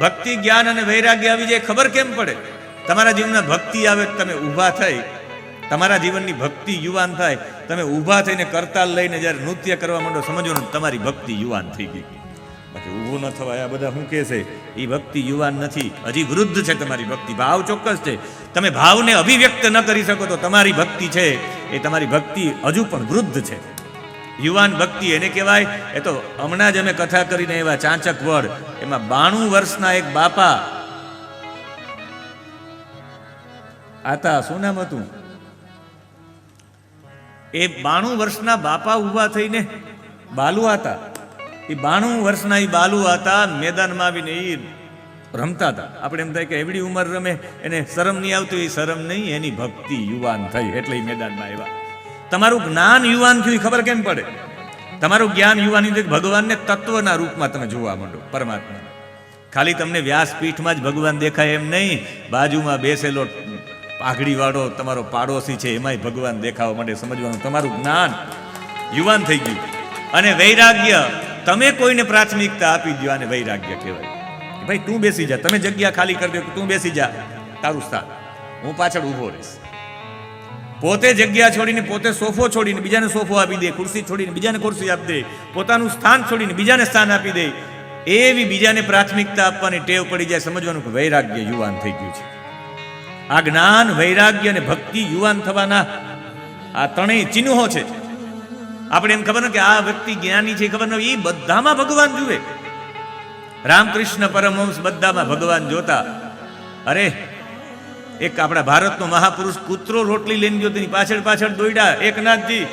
ભક્તિ, જ્ઞાન અને વૈરાગ્ય આવી જાય, ખબર કેમ પડે? તમારા જીવનમાં ભક્તિ આવે તમે ઊભા થઈ, તમારા જીવનની ભક્તિ યુવાન થાય, તમે ઊભા થઈને કરતાલ લઈને જ્યારે નૃત્ય કરવા માંડો સમજવાનું તમારી ભક્તિ યુવાન થઈ ગઈ. બાકી ઊભું ન થવાય, આ બધા શું કહે છે? એ ભક્તિ યુવાન નથી. હજી વૃદ્ધ છે તમારી ભક્તિ, ભાવ ચોક્કસ છે. તમે ભાવને અભિવ્યક્ત ન કરી શકો તો તમારી ભક્તિ છે. એ તમારી ભક્તિ હજુ પણ વૃદ્ધ છે. યુવાન ભક્તિ એને કહેવાય. એ તો હમણાં જ અમે કથા કરીને એવા ચાંચક વડ. એમાં બાણું વર્ષના એક બાપા. આતા, શું નામ હતું? એ બાણું વર્ષના બાપા ઊભા થઈને બાલુ હતા એ બાણું વર્ષના એ બાલુ હતા મેદાનમાં આવીને એ રમતા હતા. આપણે એમ થાય કે એવડી ઉંમર રમે, એને શરમ નહીં આવતું એ શરમ નહીં, એની ભક્તિ યુવાન થઈ, એટલે મેદાનમાં આવ્યા. તમારું જ્ઞાન યુવાન થયું ખબર કેમ પડે? તમારું જ્ઞાન યુવાની થયું ભગવાનને તત્વના રૂપમાં તમે જોવા માંડો પરમાત્મા ખાલી તમને વ્યાસપીઠમાં જ ભગવાન દેખાય એમ નહીં, બાજુમાં બેસેલો પાઘડીવાળો તમારો પાડોશી છે, એમાંય ભગવાન દેખાવા માટે સમજવાનું તમારું જ્ઞાન યુવાન થઈ ગયું. અને વૈરાગ્ય, તમે કોઈને પ્રાથમિકતા આપી દો અને વૈરાગ્ય કહેવાય. ભાઈ, તું બેસી જા, તમે જગ્યા ખાલી કરી દો તું બેસી જા, તારું સ્થાન. હું પાછળ ઊભો રહીશ. પોતે જગ્યા છોડીને પોતે સોફો છોડીને બીજાને સોફો આપી દે, ખુરશી છોડીને બીજાને ખુરશી આપી દે, પોતાનું સ્થાન છોડીને બીજાને સ્થાન આપી દે, એવી બીજાને પ્રાથમિકતા આપવાની ટેવ પડી જાય સમજવાનું કે વૈરાગ્ય યુવાન થઈ ગયું છે. આ જ્ઞાન, વૈરાગ્ય અને ભક્તિ યુવાન થવાના આ ત્રણેય ચિહ્નો છે. આપણે એમ ખબર કે આ વ્યક્તિ જ્ઞાની છે ખબર ન એ બધામાં ભગવાન જુએ. રામકૃષ્ણ પરમહંસ બધામાં ભગવાન જોતા. અરે એક આપણા ભારતનો મહાપુરુષ કૂતરો રોટલી લઈને ગયો, તેની પાછળ પાછળ દોડ્યા એકનાથજી,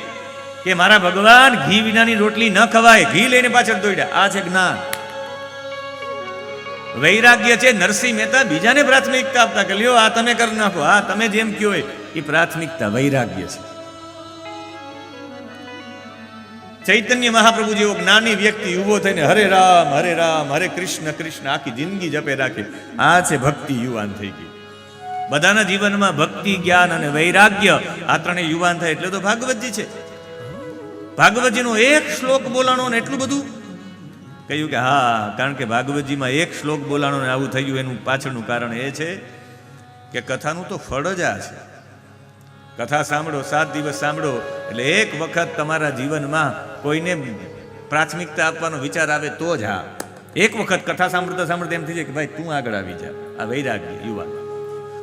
કે મારા ભગવાન, ઘી વિનાની રોટલી ન ખવાય, ઘી લઈને પાછળ દોડ્યા આ છે જ્ઞાન. વૈરાગ્ય છે નરસિંહ મહેતા, બીજાને પ્રાથમિકતા આપતા કે, લ્યો, આ તમે કરી નાખો. આ તમે જેમ કયો એ. પ્રાથમિકતા વૈરાગ્ય છે. ચૈતન્ય મહાપ્રભુ જેવો જ્ઞાની વ્યક્તિ ઊભો થઈને, હરે રામ હરે રામ, હરે કૃષ્ણ કૃષ્ણ, આખી જિંદગી જપે રાખે. આ છે ભક્તિ યુવાન થઈ ગઈ. બધાના જીવનમાં ભક્તિ, જ્ઞાન અને વૈરાગ્ય આ ત્રણેય યુવાન થાય એટલે તો ભાગવતજી છે. ભાગવતજીનો એક શ્લોક બોલાણો ને એટલું બધું. કહ્યું કે હા, કારણ કે ભાગવતજીમાં એક શ્લોક બોલાણો ને આવું થયું, એનું પાછળનું કારણ એ છે કે કથાનું તો ફળ જ આ છે. કથા સાંભળો, સાત દિવસ સાંભળો, એટલે એક વખત તમારા જીવનમાં કોઈને પ્રાથમિકતા આપવાનો વિચાર આવે તો જ હા. એક વખત કથા સાંભળતા સાંભળતા એમ થઈ જાય કે ભાઈ તું આગળ આવી જા, આ વૈરાગ્ય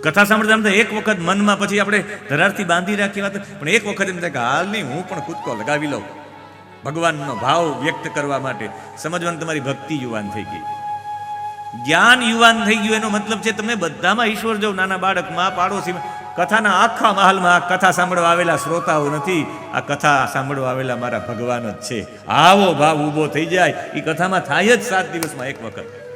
કથા સાંભળતા એક વખત મનમાં પછી આપણે ધરારથી બાંધી રાખી વાત. પણ એક વખત એમ થાય કે હાલ નહીં હું પણ કૂદકો લગાવી લઉં. ભગવાનનો ભાવ વ્યક્ત કરવા માટે. સમજવાનું તમારી ભક્તિ યુવાન થઈ ગઈ. જ્ઞાન યુવાન થઈ ગયું એનો મતલબ છે તમે બધામાં ઈશ્વર જો નાના બાળકમાં પાડોશીમાં કથાના આખા મહાલમાં આ કથા સાંભળવા આવેલા શ્રોતાઓ નથી. આ કથા સાંભળવા આવેલા મારા ભગવાન જ છે. આવો ભાવ ઊભો થઈ જાય. એ કથામાં થાય જ સાત દિવસમાં એક વખત.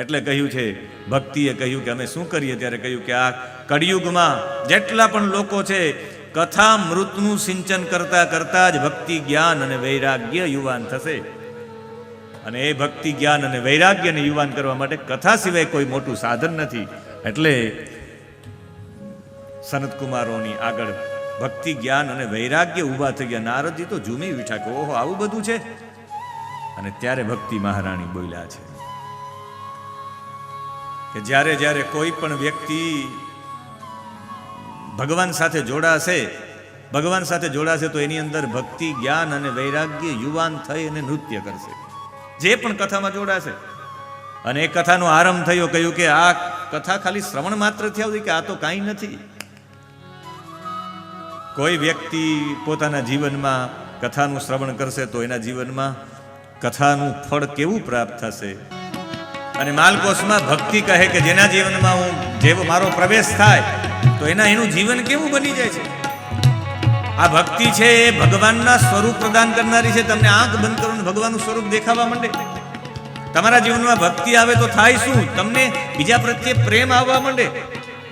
એટલે કહ્યું છે, ભક્તિએ કહ્યું કે અમે શું કરીએ? ત્યારે કહ્યું કે આ કળિયુગમાં જેટલા પણ લોકો છે, કથા મૃતનું સિંચન કરતા કરતા જ ભક્તિ જ્ઞાન અને વૈરાગ્ય યુવાન થશે. અને એ ભક્તિ જ્ઞાન અને વૈરાગ્યને યુવાન કરવા માટે કથા સિવાય કોઈ મોટું સાધન નથી. એટલે સનતકુમારોની આગળ ભક્તિ જ્ઞાન અને વૈરાગ્ય ઊભા થઈ ગયા. નારદજી તો ઝૂમી ઉઠ્યા કે, ઓહો, આવું બધું છે? અને ત્યારે ભક્તિ મહારાણી બોલ્યા છે કે જ્યારે જ્યારે કોઈ પણ વ્યક્તિ ભગવાન સાથે જોડાશે, ભગવાન સાથે જોડાશે તો એની અંદર ભક્તિ, જ્ઞાન અને વૈરાગ્ય યુવાન થઈ અને નૃત્ય કરશે. જે પણ કથામાં જોડાશે. અને એ કથાનો આરંભ થયો, કહ્યું કે આ કથા ખાલી શ્રવણ માત્રથી આવતી કે આ તો કાંઈ નથી. કોઈ વ્યક્તિ પોતાના જીવનમાં કથાનું શ્રવણ કરશે તો એના જીવનમાં કથાનું ફળ કેવું પ્રાપ્ત થશે? અને માલકોશમાં ભક્તિ કહે કે જેના જીવનમાં હું જેવો મારો પ્રવેશ થાય, તો એના એનું જીવન કેવું બની જાય છે? આ ભક્તિ છે એ ભગવાનના સ્વરૂપ પ્રદાન કરનારી છે. તમને આંખ બંધ કરો ભગવાનનું સ્વરૂપ દેખાવા માંડે. તમારા જીવનમાં ભક્તિ આવે તો થાય શું? તમને બીજા પ્રત્યે પ્રેમ આવવા માંડે.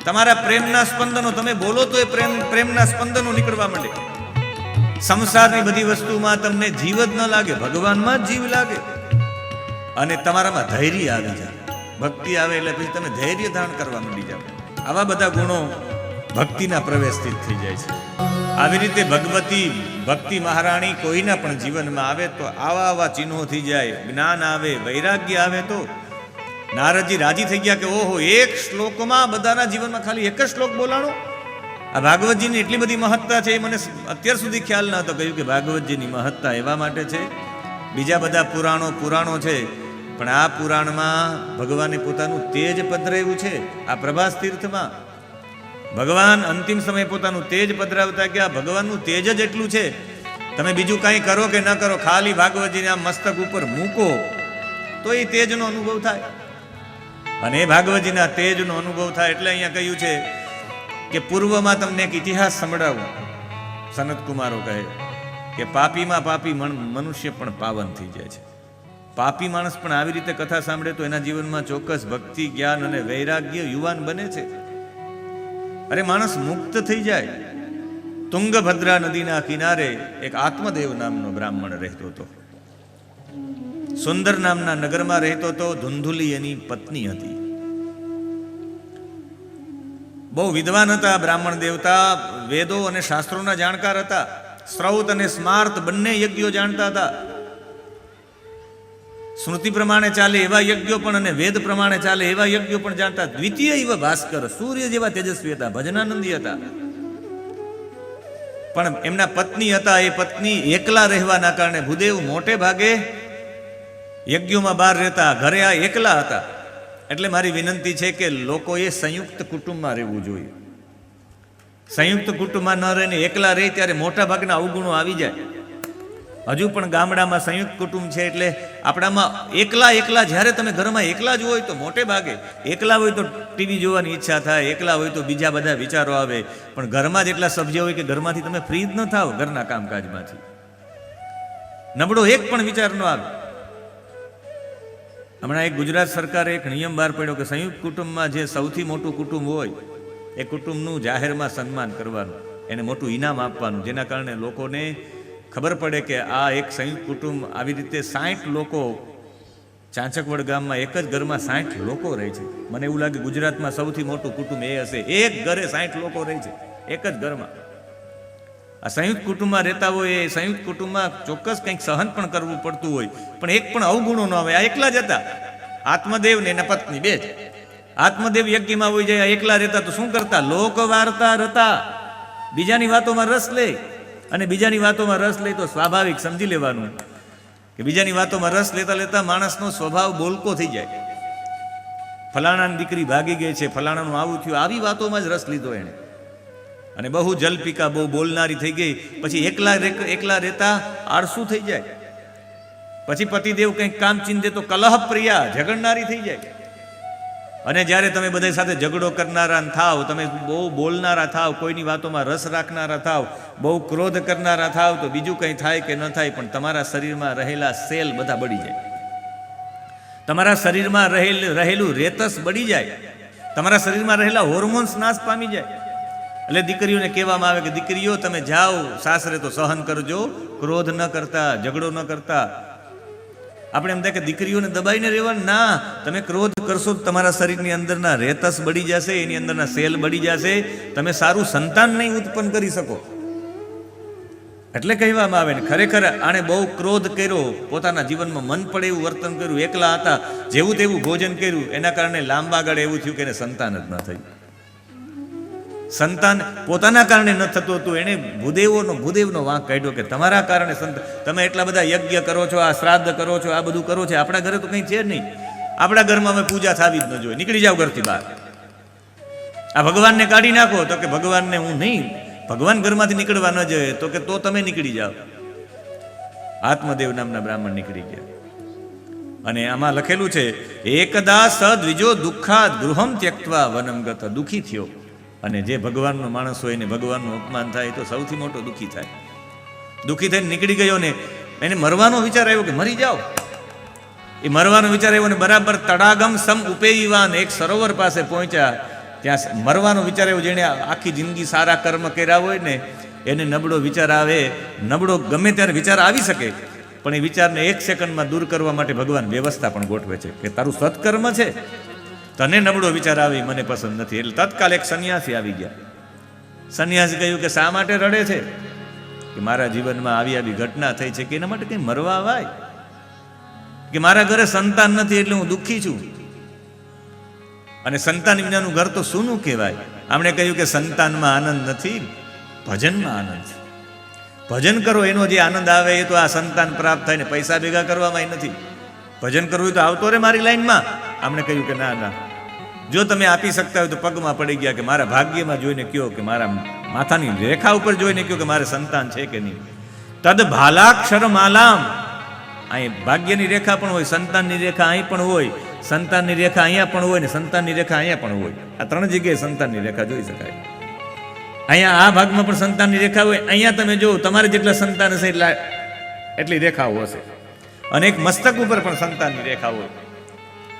તમારા પ્રેમના સ્પંદનો, તમે બોલો તો એ પ્રેમ, પ્રેમના સ્પંદનો નીકળવા માંડે. સંસારની બધી વસ્તુમાં તમને જીવ જ ન લાગે, ભગવાનમાં જ જીવ લાગે. અને તમારામાં ધૈર્ય આવી જાય. ભક્તિ આવે એટલે પછી તમે ધૈર્ય ધારણ કરવા માંડી જાઓ. આવા બધા ગુણો ભક્તિના પ્રવેશથી થઈ જાય છે. આવી રીતે ભગવતી, ભક્તિ મહારાણી કોઈના પણ જીવનમાં આવે તો આવા આવા ચિહ્નો થઈ જાય. જ્ઞાન આવે, વૈરાગ્ય આવે તો નારદજી રાજી થઈ ગયા કે ઓહો, એક શ્લોકમાં બધાના જીવનમાં ખાલી એક જ શ્લોક બોલાણો? આ ભાગવતજીની એટલી બધી મહત્તા છે એ મને અત્યાર સુધી ખ્યાલ ન હતો કહ્યું કે ભાગવતજીની મહત્તા એવા માટે છે. બીજા બધા પુરાણો પુરાણો છે. પણ આ પુરાણમાં ભગવાને પોતાનું તેજ પધરાવ્યું છે, આ પ્રભાસ તીર્થમાં. ભગવાન અંતિમ સમયે પોતાનું તેજ પધરાવતા કે આ ભગવાનનું તેજ જ એટલું છે. તમે બીજું કાંઈ કરો કે ન કરો, ખાલી ભાગવતજીને આ મસ્તક ઉપર મૂકો, તો એ તેજનો અનુભવ થાય. અને એ ભાગવતજીના તેજનો અનુભવ થાય એટલે અહીંયા કહ્યું છે કે પૂર્વમાં તમને એક ઇતિહાસ સંભળાવું. સનત કુમારો કહે કે પાપીમાં પાપી મન- મનુષ્ય પણ પાવન થઈ જાય છે. પાપી માણસ પણ આવી રીતે કથા સાંભળે તો એના જીવનમાં ચોક્કસ ભક્તિ, જ્ઞાન અને વૈરાગ્ય યુવાન બને છે. અરે માણસ મુક્ત થઈ જાય. તુંગભદ્રા નદીના કિનારે એક આત્મદેવ નામનો બ્રાહ્મણ રહેતો હતો. સુંદર નામના નગરમાં રહેતો હતો ધુંધુલી એની પત્ની હતી. બહુ વિદ્વાન હતા બ્રાહ્મણ દેવતા, વેદો અને શાસ્ત્રોના જાણકાર હતા. શ્રૌત અને સ્માર્ત બંને યજ્ઞો જાણતા હતા. સ્મૃતિ પ્રમાણે ચાલે એવા યજ્ઞો પણ અને વેદ પ્રમાણે ચાલે એવા યજ્ઞો પણ જાણતા દ્વિતીય એવ ભાસ્કર, સૂર્ય જેવા તેજસ્વી હતા, ભજનાનંદી હતા. પણ એમના પત્ની હતા, એ પત્ની એકલા રહેવાના કારણે ભૂદેવ મોટે ભાગે યજ્ઞોમાં બહાર રહેતા, ઘરે આ એકલા હતા. એટલે મારી વિનંતી છે કે લોકોએ સંયુક્ત કુટુંબમાં રહેવું જોઈએ. સંયુક્ત કુટુંબમાં ન રહીને એકલા રહે ત્યારે મોટા ભાગના અવગુણો આવી જાય. હજુ પણ ગામડામાં સંયુક્ત કુટુંબ છે એટલે આપણામાં એકલા એકલા, જ્યારે તમે ઘરમાં એકલા જ હોય તો મોટે ભાગે, એકલા હોય તો ટીવી જોવાની ઈચ્છા થાય, એકલા હોય તો બીજા બધા વિચારો આવે. પણ ઘરમાં જ એટલા સભ્ય હોય કે ઘરમાંથી તમે ફ્રી જ ન થાવ ઘરના કામકાજમાંથી. નબળો એક પણ વિચાર ન આવે. હમણાં એક ગુજરાત સરકારે એક નિયમ બહાર પડ્યો કે સંયુક્ત કુટુંબમાં જે સૌથી મોટું કુટુંબ હોય, એ કુટુંબનું જાહેરમાં સન્માન કરવાનું, એને મોટું ઇનામ આપવાનું, જેના કારણે લોકોને ખબર પડે કે આ એક સંયુક્ત કુટુંબ આવી રીતે સાઠ લોકો, ચાંચકવડ ગામમાં એક જ ઘરમાં સાઠ લોકો રહે છે. મને એવું લાગે ગુજરાતમાં સૌથી મોટું કુટુંબ એ હશે. એક ઘરે સાઠ લોકો રહે છે. એક જ ઘરમાં. આ સંયુક્ત કુટુંબમાં રહેતા હોય એ સંયુક્ત કુટુંબમાં ચોક્કસ કંઈક સહન પણ કરવું પડતું હોય. પણ એક પણ અવગુણો ન આવે. આ એકલા જ હતા. આત્મદેવ ને એના પત્ની, બે જ. આત્મદેવ યજ્ઞમાં હોય જાય એકલા રહેતા તો શું કરતા? લોક વાર્તા રતા. બીજાની વાતોમાં રસ લે. અને બીજાની વાતોમાં રસ લે તો સ્વાભાવિક, સમજી લેવાનું કે બીજાની વાતોમાં રસ લેતા લેતા માણસનો સ્વભાવ બોલકો થઈ જાય. ફલાણાની દીકરી ભાગી ગઈ છે, ફલાણાનું આવું થયું, આવી વાતોમાં જ રસ લીધો એણે. અને બહુ જલપિકા બહુ બોલનારી થઈ ગઈ, પછી એકલા એકલા રહેતા આળસુ થઈ જાય. પછી પતિદેવ કંઈક કામ ચિંતે તો કલહ પ્રિયા ઝઘડનારી થઈ જાય. અને જ્યારે તમે બધા સાથે ઝઘડો કરનારા થાવ, તમે બહુ બોલનારા થાવ, કોઈની વાતોમાં રસ રાખનારા થાવ, બહુ ક્રોધ કરનારા થાવ, તો બીજું કંઈ થાય કે ન થાય, પણ તમારા શરીરમાં રહેલા સેલ બધા બળી જાય. તમારા શરીરમાં રહેલ, રહેલું રેતસ બળી જાય. તમારા શરીરમાં રહેલા હોર્મોન્સ નાશ પામી જાય. એટલે દીકરીઓને કહેવામાં આવે કે, દીકરીઓ, તમે જાઓ, સાસરે તો સહન કરજો, ક્રોધ ન કરતા, ઝઘડો ન કરતા આપણે એમ થાય કે દીકરીઓને દબાઈને રહેવાનું? ના. તમે ક્રોધ કરશો તો તમારા શરીરની અંદરના રેતસ બળી જશે, એની અંદરના સેલ બળી જશે. તમે સારું સંતાન નહીં ઉત્પન્ન કરી શકો. એટલે કહેવામાં આવે ને, ખરેખર આણે બહુ ક્રોધ કર્યો. પોતાના જીવનમાં મન પડે એવું વર્તન કર્યું. એકલા હતા, જેવું તેવું ભોજન કર્યું. એના કારણે લાંબા ગાળે એવું થયું કે એને સંતાન જ ન થયું સંતાન પોતાના કારણે ન થતું હતું. એને ભૂદેવોનો, ભૂદેવનો વાંક કાઢ્યો કે તમારા કારણે સંત, તમે એટલા બધા યજ્ઞ કરો છો, આ શ્રાદ્ધ કરો છો, આ બધું કરો છો, આપણા ઘરે તો કંઈ છે નહીં. આપણા ઘરમાં અમે પૂજા થાવી જ ન જોઈએ. નીકળી જાવ ઘરથી બહાર. આ ભગવાનને કાઢી નાખો તો કે ભગવાનને હું નહીં. ભગવાન ઘરમાંથી નીકળવા ન જોઈએ તો કે તો તમે નીકળી જાઓ. આત્મદેવ નામના બ્રાહ્મણ નીકળી ગયા. અને આમાં લખેલું છે, એકદા સદ્વિજો દુઃખા ગૃહમ ત્યક્તવા વનમ ગત દુઃખી થયો. અને જે ભગવાનનો માણસ હોય એને ભગવાનનું અપમાન થાય તો સૌથી મોટો દુઃખી થાય. દુઃખી થઈને નીકળી ગયો ને એને મરવાનો વિચાર આવ્યો કે મરી જાઓ. એ મરવાનો વિચાર આવ્યો ને બરાબર તડાગમ સમ ઉપેયવાન એક સરોવર પાસે પહોંચ્યા. ત્યાં મરવાનો વિચાર આવ્યો જેણે આખી જિંદગી સારા કર્મ કર્યા હોય ને એને નબળો વિચાર આવે. નબળો ગમે ત્યારે વિચાર આવી શકે, પણ એ વિચારને એક સેકન્ડમાં દૂર કરવા માટે ભગવાન વ્યવસ્થા પણ ગોઠવે છે કે તારું સત્કર્મ છે. તને નબળો વિચાર આવી, મને પસંદ નથી. એટલે તત્કાલ એક સંન્યાસી આવી ગયા. સંન્યાસી કહ્યું કે શા માટે રડે છે? કે મારા જીવનમાં આવી આવી ઘટના થઈ છે કે એના માટે કંઈ મરવા વાય? કે મારા ઘરે સંતાન નથી એટલે હું દુઃખી છું? અને સંતાન વિનાનું ઘર તો સૂનું કહેવાય. આમણે કહ્યું કે સંતાનમાં આનંદ નથી, ભજનમાં આનંદ છે. ભજન કરો, એનો જે આનંદ આવે એ તો આ સંતાન પ્રાપ્ત થાય ને પૈસા ભેગા કરવામાં નથી. ભજન કરવું તો આવતો રે મારી લાઈનમાં. આમણે કહ્યું કે ના ના. જો તમે આપી શકતા હોય તો પગમાં પડી ગયા કે મારા ભાગ્યમાં જોઈને કયો કે મારા માથાની રેખા ઉપર જોઈને કયો કે મારે સંતાન છે કે નહીં. તદ ભાલાક્ષર માલામ. અહીં ભાગ્યની રેખા પણ હોય, સંતાનની રેખા અહીં પણ હોય, સંતાનની રેખા અહીંયા પણ હોય ને સંતાનની રેખા અહીંયા પણ હોય. આ ત્રણ જગ્યાએ સંતાનની રેખા જોઈ શકાય. અહીંયા આ ભાગમાં પણ સંતાનની રેખા હોય, અહીંયા તમે જો તમારે જેટલા સંતાન હશે એટલા એટલી રેખાઓ હશે. અને એક મસ્તક ઉપર પણ સંતાનની રેખા હોય.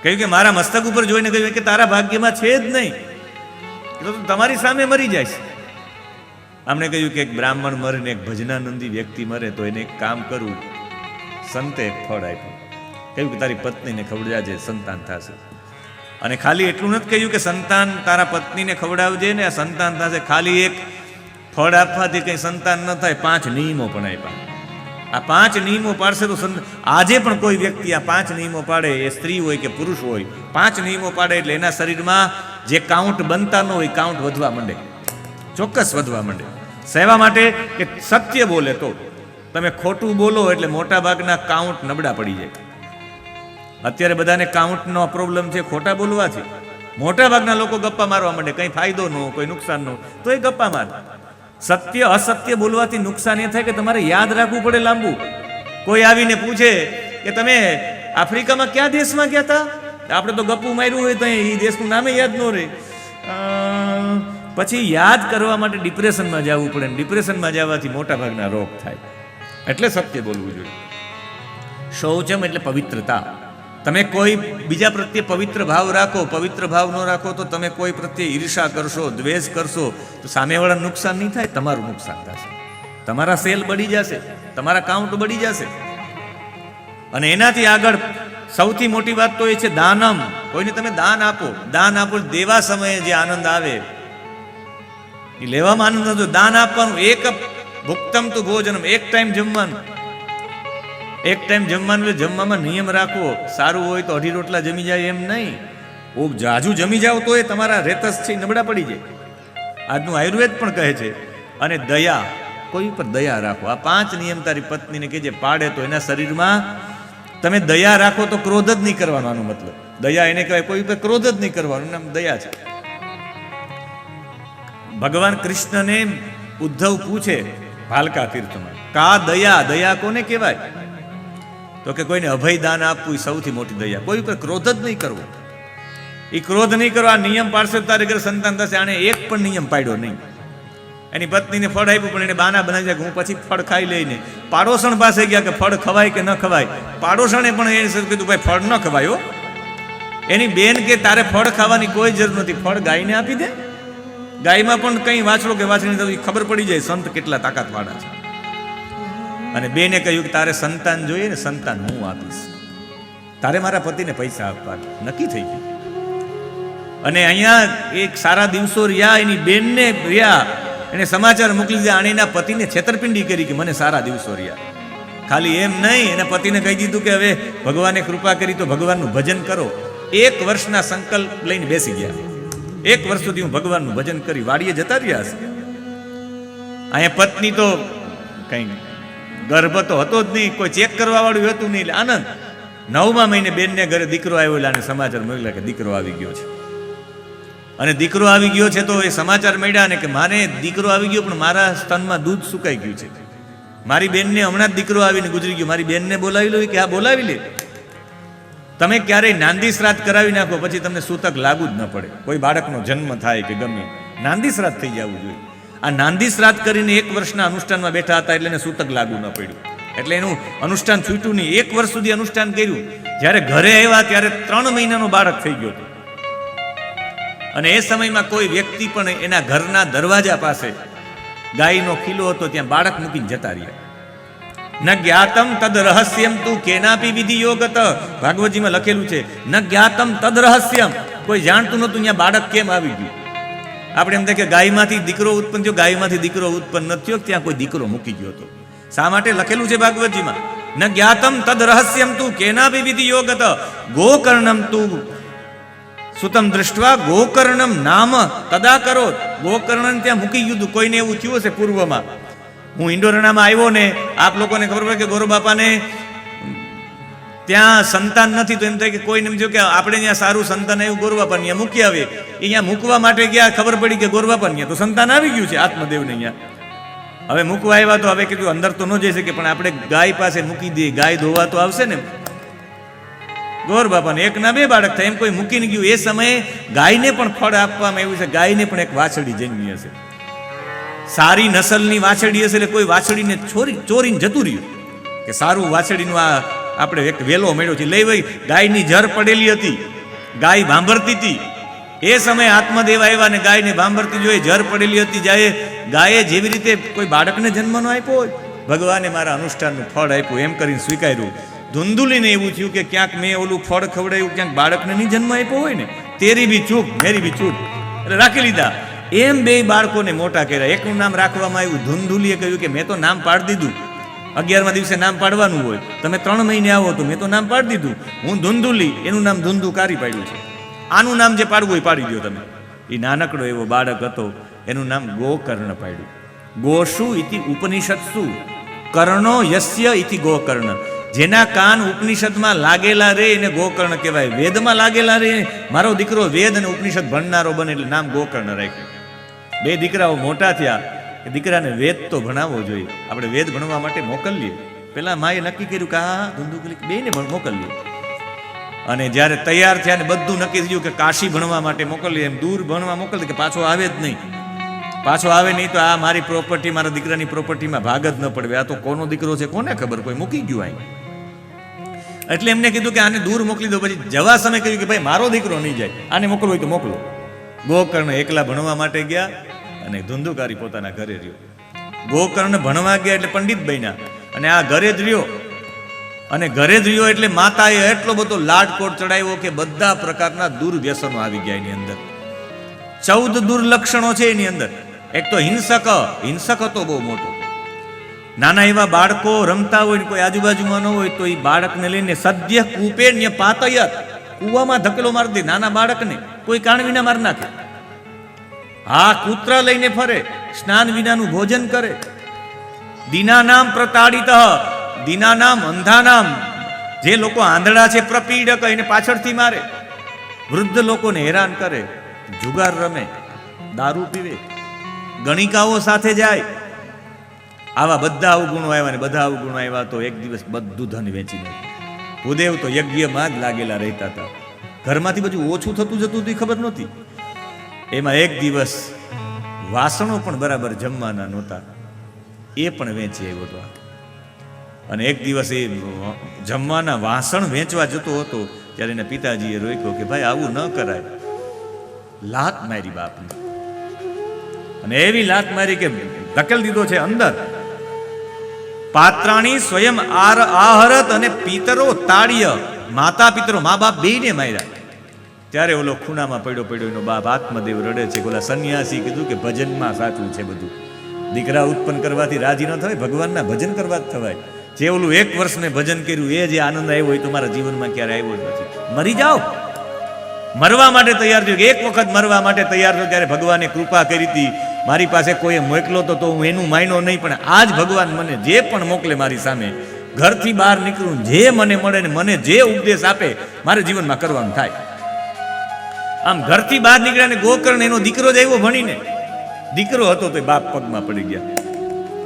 કહ્યું કે મારા મસ્તક ઉપર જોઈને કહ્યું કે તારા ભાગ્યમાં છે જ નહીં. એ તો તમારી સામે મરી જાય છે આમણે કહ્યું કે એક બ્રાહ્મણ મરે ને એક ભજનાનંદી વ્યક્તિ મરે તો એને એક કામ કરવું સંતે એક ફળ આપ્યું. કહ્યું કે તારી પત્નીને ખવડાવજે સંતાન થશે. અને ખાલી એટલું નથી કહ્યું કે સંતાન તારા પત્નીને ખવડાવજે ને સંતાન થશે. ખાલી એક ફળ આપવાથી કંઈ સંતાન ન થાય, પાંચ નિયમો પણ આપ્યા. આ પાંચ નિયમો પાડશે તો આજે પણ કોઈ વ્યક્તિ આ પાંચ નિયમો પાડે, એ સ્ત્રી હોય કે પુરુષ હોય, પાંચ નિયમો પાડે એટલે એના શરીરમાં જે કાઉન્ટ બનતા ન હોય કાઉન્ટ વધવા માંડે. ચોક્કસ વધવા માંડે. સેવા માટે કે સત્ય બોલે તો? તમે ખોટું બોલો એટલે મોટા ભાગના કાઉન્ટ નબળા પડી જાય. અત્યારે બધાને કાઉન્ટનો પ્રોબ્લેમ છે, ખોટા બોલવાથી મોટા ભાગના લોકો ગપ્પા મારવા માંડે, કંઈ ફાયદો ન, કોઈ નુકસાન ન, તો એ ગપ્પા મારે. સત્ય અસત્ય બોલવાથી નુકસાન એ થાય કે તમારે યાદ રાખવું પડે લાંબુ. કોઈ આવીને પૂછે કે તમે આફ્રિકામાં કયા દેશમાં ગયા હતા આપણે તો ગપ્પું માર્યું હોય તો એ દેશનું નામે યાદ ન રહે. પછી યાદ કરવા માટે ડિપ્રેશનમાં જવું પડે ડિપ્રેશનમાં જવાથી મોટા ભાગના રોગ થાય. એટલે સત્ય બોલવું જોઈએ. શૌચમ એટલે પવિત્રતા. તમે કોઈ બીજા પ્રત્યે પવિત્ર ભાવ રાખો, પવિત્ર ભાવ ન રાખો, તો તમે કોઈ પ્રત્યે ઈર્ષા કરશો, દ્વેષ કરશો, તો સામેવાળા નુકસાન નહીં થાય? તમારું નુકસાન થશે. તમારા સેલ બળી જશે, તમારા કાઉન્ટ બળી જશે. અને એનાથી આગળ સૌથી મોટી વાત તો એ છે દાનમ. કોઈને તમે દાન આપો દાન આપો, દેવા સમયે જે આનંદ આવે, એ લેવામાં આનંદ નથી દાન આપવાનું, એક ભુક્તમ તું ભોજનમ, એક ટાઈમ જમવાનું. એક ટાઈમ જમવાનું જમવામાં નિયમ રાખવો. સારું હોય તો અઢી રોટલા જમી જાય એમ નહીં. ઓ જાજુ જમી જાવ તો એ તમારા રેતસ છે નબળા પડી જાય. આજનું આયુર્વેદ પણ કહે છે, અને દયા, કોઈ પર દયા રાખો. આ પાંચ નિયમ તારી પત્નીને કે જે પાડે તો એના શરીરમાં. તમે દયા રાખો તો ક્રોધ જ નહીં કરવાનો આનો મતલબ. દયા એને કહેવાય, કોઈ પર ક્રોધ જ નહીં કરવાનો નામ દયા છે. ભગવાન કૃષ્ણને ઉદ્ધવ પૂછે, ભાલકા તીર્થમાં, કા દયા? દયા કોને કહેવાય? તો કે કોઈને અભયદાન આપવું એ સૌથી મોટી દયા. કોઈ ઉપર ક્રોધ જ નહીં કરવો. એ ક્રોધ નહીં કરવા આ નિયમ પાડશે તારે સંતાન થશે. આણે એક પણ નિયમ પાડ્યો નહીં. એની પત્નીને ફળ આપ્યું, પણ એને બાના બનાવી કે હું પછી ફળ ખાઈ લઈને. પાડોશણ પાસે ગયા કે ફળ ખવાય કે ન ખવાય? પાડોશણે પણ એને કીધું ભાઈ, ફળ ન ખવાયો એની બેન કે, તારે ફળ ખાવાની કોઈ જરૂર નથી. ફળ ગાયને આપી દે. ગાયમાં પણ કંઈ વાછડો કે વાછડી ખબર પડી જાય, સંત કેટલા તાકાતવાળા છે. અને બેને કહ્યું કે તારે સંતાન જોઈએ ને સંતાન હું આપીશ. તારે મારા પતિને પૈસા આપવા. નક્કી થઈ ગયું. અને અહીંયા એક સારા દિવસો રહ્યા, એની બેનને રહ્યા. એને સમાચાર મોકલી દીધા એના પતિને છેતરપિંડી કરી કે મને સારા દિવસો રહ્યા. ખાલી એમ નહીં, એના પતિને કહી દીધું કે હવે ભગવાને કૃપા કરી તો ભગવાનનું ભજન કરો. એક વર્ષના સંકલ્પ લઈને બેસી ગયા. એક વર્ષ સુધી હું ભગવાનનું ભજન કરી વાડીએ જતા રહ્યા છે અહીંયા પત્ની તો કઈ ગર્ભ તો હતો જ નહીં, કોઈ ચેક કરવા વાળું હતું નહીં. એટલે આનંદ. નવમા મહિને બેનને ઘરે દીકરો આવ્યો એટલે આને સમાચાર મળ્યા કે દીકરો આવી ગયો છે. અને દીકરો આવી ગયો છે તો એ સમાચાર મળ્યા ને કે મારે દીકરો આવી ગયો, પણ મારા સ્તનમાં દૂધ સુકાઈ ગયું છે. મારી બેનને હમણાં જ દીકરો આવીને ગુજરી ગયો. મારી બેનને બોલાવી લો કે આ બોલાવી લે. તમે ક્યારેય નાંદી શ્રાદ્ધ કરાવી નાખો, પછી તમને સૂતક લાગુ જ ન પડે. કોઈ બાળકનો જન્મ થાય કે ગમે. નાંદી શ્રાદ્ધ થઈ જવું જોઈએ. આ નાંદી શ્રાદ્ધ કરીને એક વર્ષના અનુષ્ઠાનમાં બેઠા હતા એટલે એને સૂતક લાગુ ન પડ્યું. એટલે એનું અનુષ્ઠાન છૂટ્યું નહીં. એક વર્ષ સુધી અનુષ્ઠાન કર્યું. જ્યારે ઘરે આવ્યા ત્યારે ત્રણ મહિનાનો બાળક થઈ ગયો હતો. અને એ સમયમાં કોઈ વ્યક્તિ પણ એના ઘરના દરવાજા પાસે ગાયનો ખીલો હતો, ત્યાં બાળક મૂકીને જતા રહ્યા. ન જ્ઞાતમ તદ રહસ્યમ તું કેનાપી વિધિ યોગત. ભાગવતજીમાં લખેલું છે, ન જ્ઞાતમ તદ રહસ્યમ. કોઈ જાણતું નતું ત્યાં બાળક કેમ આવી ગયું? આપણે એમ થાય કે ગાયમાંથી દીકરો ઉત્પન્ન થયો, ગાયમાંથી દીકરો ઉત્પન્ન ન થયો, ત્યાં કોઈ દીકરો મૂકી ગયો હતો. શા માટે લખેલું છે ભાગવતજીમાં? ન જ્ઞાતમ તદ રહસ્યમ તું કેના વિધિ યોગત, ગોકર્ણમ તું સુતમ દ્રષ્ટવા ગોકર્ણમ નામ તદા કરો. ગોકર્ણ ત્યાં મૂકી ગયું હતું, કોઈને એવું થયું હશે પૂર્વમાં? હું ઇન્ડોરણામાં આવ્યો ને, આપ લોકોને ખબર પડે કે ગોરુ બાપાને ત્યાં સંતાન નથી, તો એમ થાય કે કોઈને એમ થયું કે આપણે ત્યાં સારું સંતાન આવ્યું ગોરબાપા ત્યાં મૂકી આવે. અહીંયા મૂકવા માટે ગયા, ખબર પડી કે ગોરબાપા ત્યાં તો સંતાન આવી ગયું છે આત્મદેવને અહીંયા. હવે મૂકવા આવ્યા તો હવે કીધું, અંદર તો ન જઈ શકે, પણ આપણે ગાય પાસે મૂકી દઈએ, ગાય ધોવા તો આવશે ને. ગોર બાપાને એક ના બે બાળક થાય, એમ કોઈ મૂકીને ગયું. એ સમયે ગાયને પણ ફળ આપવામાં આવ્યું છે, ગાયને પણ એક વાછડી જન્મી હશે. સારી નસલની વાછડી હશે એટલે કોઈ વાછડીને ચોરી ચોરીને જતું રહ્યું. કે સારું વાછડીનું આ આપણે એક વેલો મળ્યો છે. લઈ વઈ, ગાયની જર પડેલી હતી. ગાય ભાંભરતી હતી. એ સમયે આત્મદેવ આવ્યા ને ગાયને ભાંભરતી જોઈ જર પડેલી હતી. જાય ગાયે જેવી રીતે કોઈ બાળકને જન્મનો આપ્યો હોય, ભગવાને મારા અનુષ્ઠાનનું ફળ આપ્યું, એમ કરીને સ્વીકાર્યું. ધુંધુલીને એવું થયું કે ક્યાંક મેં ઓલું ફળ ખવડાવ્યું ક્યાંક બાળકને નહીં જન્મ આપ્યો હોય ને, તેરી બી ચૂપ, મેરી બી ચૂપ. એટલે રાખી લીધા. એમ બે બાળકોને મોટા કર્યા. એકનું નામ રાખવામાં આવ્યું. ધુંધુલીએ કહ્યું કે મેં તો નામ પાડી દીધું. અગિયારમા દિવસે નામ પાડવાનું હોય. તમે ત્રણ મહિને આવો તો મેં તો નામ પાડી દીધું. હું ધુંધુલી, એનું નામ ધુંધુકારી પાડ્યું છે. આનું નામ જે પાડવું હોય પાડી દો તમે. એ નાનકડો એવો બાળક હતો, એનું નામ ગોકર્ણ પાડ્યું. ગોશુ ઇતિ ઉપનિષદ શું કર્ણો યસ્ય ઇતિ ગોકર્ણ. જેના કાન ઉપનિષદમાં લાગેલા રે એને ગોકર્ણ કહેવાય. વેદમાં લાગેલા રે મારો દીકરો વેદ અને ઉપનિષદ ભણનારો બને એટલે નામ ગોકર્ણ રાખ્યું. બે દીકરાઓ મોટા થયા. કે દીકરાને વેદ તો ભણાવવો જોઈએ. આપણે વેદ ભણવા માટે મોકલીએ પેલા માએ નક્કી કર્યું કે આ ધંધુકલી બેને મોકલીએ અને જ્યારે તૈયાર થયા ને બધું નક્કી થયું કે કાશી ભણવા માટે મોકલીએ એમ દૂર ભણવા મોકલી કે પાછો આવે જ નહીં. પાછો આવે નહીં તો આ મારી પ્રોપર્ટી મારા દીકરાની પ્રોપર્ટીમાં ભાગ જ ન પડવે આ તો કોનો દીકરો છે કોને ખબર? કોઈ મૂકી ગયું અહીં એટલે એમને કીધું કે આને દૂર મોકલી દો. પછી જવા સમય કહ્યું કે ભાઈ મારો દીકરો નહીં જાય. આને મોકલવો હોય તો મોકલો. ગોકર્ણ એકલા ભણવા માટે ગયા. અને ધુંધુકારી પોતાના ઘરે રહ્યો. ગોકર્ણ ભણવા ગયા એટલે પંડિત બન્યા અને આ ઘરે જ રહ્યો. અને ઘરે જ રહ્યો એટલે માતાએ એટલો બધો લાડકોટ ચડાવ્યો કે બધા પ્રકારના દુર્વ્યસનો આવી ગયા એની અંદર. ચૌદ દુર્લક્ષણો છે એની અંદર. એક તો હિંસક હિંસક હતો બહુ મોટો. નાના એવા બાળકો રમતા હોય કોઈ આજુબાજુમાં ન હોય તો એ બાળકને લઈને સદ્ય કૂપે ને પાતયત કૂવામાં ધકેલો મારી દે નાના બાળકને. કોઈ કાણ વિના મારી નાખે. હા, કૂતરા લઈને ફરે, સ્નાન વિનાનું ભોજન કરે. દીના નામ પ્રતાડિત દીનાનામ અંધાનામ જે લોકો આંધળા છે, પ્રપીડક, એને પાછળથી મારે. વૃદ્ધ લોકોને હેરાન કરે, જુગાર રમે, દારૂ પીવે, ગણિકાઓ સાથે જાય. આવા બધા અવગુણો આવ્યા ને બધા અવગુણો આવ્યા તો એક દિવસ બધું ધન વેચી નાખ્યું. ભૂદેવ તો યજ્ઞમાં જ લાગેલા રહેતા હતા. ઘરમાંથી બધું ઓછું થતું જતું હતું ખબર નહોતી. એમાં એક દિવસ વાસણો પણ બરાબર જમવાના નહોતા. એ પણ વેચી આવ્યો હતો અને એક દિવસ એ જમવાના વાસણ વેચવા જતો હતો, ત્યારે એના પિતાજીએ રોક્યો કે ભાઈ, આવું ન કરાય. લાત મારી બાપની. અને એવી લાત મારી કે ધકેલ દીધો છે અંદર. પાત્રાણી સ્વયં આર આહરત અને પિતરો તાળ્ય. માતા પિતરો મા બાપ બેયને માર્યા. ત્યારે ઓલો ખૂણામાં પડ્યો પડ્યો એનો બાપ આત્મદેવ રડે છે ઓલા સંન્યાસી કીધું કે ભજનમાં સાચું છે બધું. દીકરા ઉત્પન્ન કરવાથી રાજી ન થવાય, ભગવાનના ભજન કરવા જ થવાય. જે ઓલું એક વર્ષ મેં ભજન કર્યું, એ જે આનંદ આવ્યો હોય તો મારા જીવનમાં ક્યારે આવ્યો જ નથી. મરી જાઓ. મરવા માટે તૈયાર થયો. એક વખત મરવા માટે તૈયાર થયો ત્યારે ભગવાને કૃપા કરી હતી. મારી પાસે કોઈએ મોકલો તો તો હું એનું માયનો નહીં, પણ આજ ભગવાન મને જે પણ મોકલે મારી સામે, ઘરથી બહાર નીકળું, જે મને મળે ને મને જે ઉપદેશ આપે, મારે જીવનમાં કરવાનું થાય. આમ ઘરથી બહાર નીકળ્યા ને ગોકર્ણ એનો દીકરો જ આવ્યો ભણીને. દીકરો હતો તો બાપ પગમાં પડી ગયા.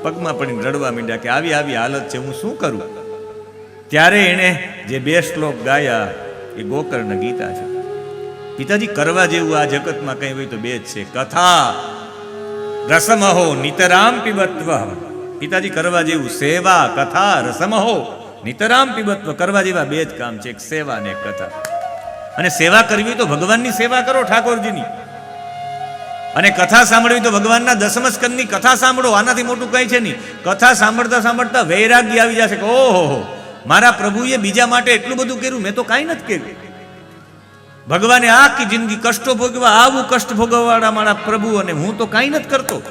પગમાં પડીને રડવા માંડ્યા કે આવી આવી હાલત છે, હું શું કરું? ત્યારે એણે જે બે શ્લોક ગાયા, એ ગોકર્ણ ગીતા છે. પિતાજી, કરવા જેવું આ જગતમાં કંઈ હોય તો બે જ છે. કથા રસમહો નિતરામ પીબત્વ. પિતાજી, કરવા જેવું સેવા, કથા રસમહો નિતરામ પીબત્વ. કરવા જેવા બે જ કામ છે. એક સેવા ને એક કથા. અને સેવા કરવી તો ભગવાનની સેવા કરો, ઠાકોરજીની. અને કથા સાંભળવી તો ભગવાનના દસમ સ્કંદની કથા સાંભળો, આનાથી મોટું કંઈ છે નહીં. કથા સાંભળતા સાંભળતા વૈરાગ્ય આવી જશે કે, ઓહો મારા પ્રભુએ બીજા માટે એટલું બધું કર્યું, મેં તો કાંઈ નથી કર્યું. ભગવાને આખી જિંદગી કષ્ટો ભોગવા, આવું કષ્ટ ભોગવવાળા મારા પ્રભુ અને હું તો કાંઈ નથી કરતો.